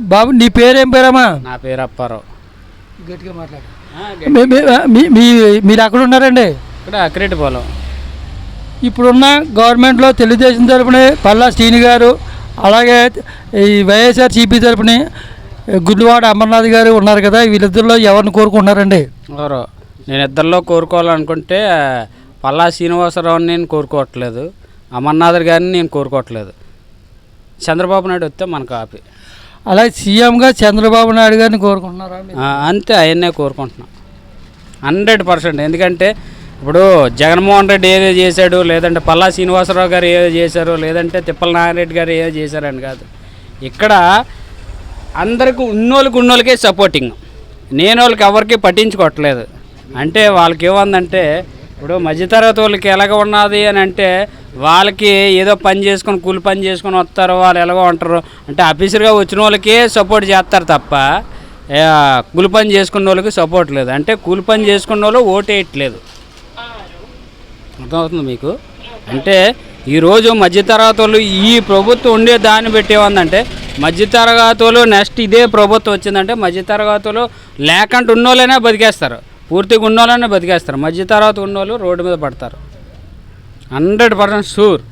బాబు నీ పేరేం పేరమ్మా? నా పేరు అప్పారావు. గట్టిగా మాట్లాడు. ఆ, గ- మీ- మీ- మీ- మీ మీరు అక్కడ ఉన్నారండి? ఇక్కడ అక్కిరెడ్డి పొలం ఇప్పుడున్న గవర్నమెంట్లో తెలుగుదేశం తరపున పల్లా శ్రీని గారు అలాగే ఈ వైఎస్ఆర్ సిపి తరపున గుడ్లవాడ అమర్నాథ్ గారు ఉన్నారు కదా వీళ్ళిద్దరిలో ఎవరిని కోరుకుంటున్నారండి? ఎవరు? నేను ఇద్దరిలో కోరుకోవాలనుకుంటే పల్లా శ్రీనివాసరావుని నేను కోరుకోవట్లేదు. అమర్నాథ్ గారిని నేను కోరుకోవట్లేదు. చంద్రబాబు నాయుడు వస్తే మనకు ఆపి. అలాగే సీఎంగా చంద్రబాబు నాయుడు గారిని కోరుకుంటున్నారా అంతే అవన్నే కోరుకుంటున్నాం. Hundred percent. ఎందుకంటే ఇప్పుడు జగన్మోహన్ రెడ్డి ఏదో చేశాడు లేదంటే పల్లా శ్రీనివాసరావు గారు ఏదో చేశారు లేదంటే తిప్పల నారాయణ గారు ఏదో చేశారని కాదు. ఇక్కడ అందరికి ఉన్నోళ్ళకి ఉన్నోళ్ళకే సపోర్టింగ్ నేను వాళ్ళకి ఎవరికి పట్టించుకోవట్లేదు. అంటే వాళ్ళకి ఏముందంటే ఇప్పుడు మధ్యతరగతి వాళ్ళకి ఎలాగ ఉన్నది అని అంటే వాళ్ళకి ఏదో పని చేసుకొని కూలి పని చేసుకొని వస్తారు వాళ్ళు ఎలాగో ఉంటారు. అంటే ఆఫీసర్గా వచ్చిన వాళ్ళకే సపోర్ట్ చేస్తారు తప్ప కూలి పని చేసుకున్న వాళ్ళకి సపోర్ట్ లేదు. అంటే కూలి పని చేసుకున్న వాళ్ళు ఓటేయట్లేదు అర్థమవుతుంది మీకు? అంటే ఈరోజు మధ్యతరగతి వాళ్ళు ఈ ప్రభుత్వం ఉండే దాన్ని బట్టి ఏమందంటే మధ్యతరగతి వాళ్ళు నెక్స్ట్ ఇదే ప్రభుత్వం వచ్చిందంటే మధ్యతరగతి వాళ్ళు లేకుండా ఉన్నోళ్ళైనా బతికేస్తారు. పూర్తిగా ఉన్నోళ్ళైనా బతికేస్తారు. మధ్య తర్వాత ఉన్న వాళ్ళు రోడ్డు మీద పడతారు. Hundred percent sure.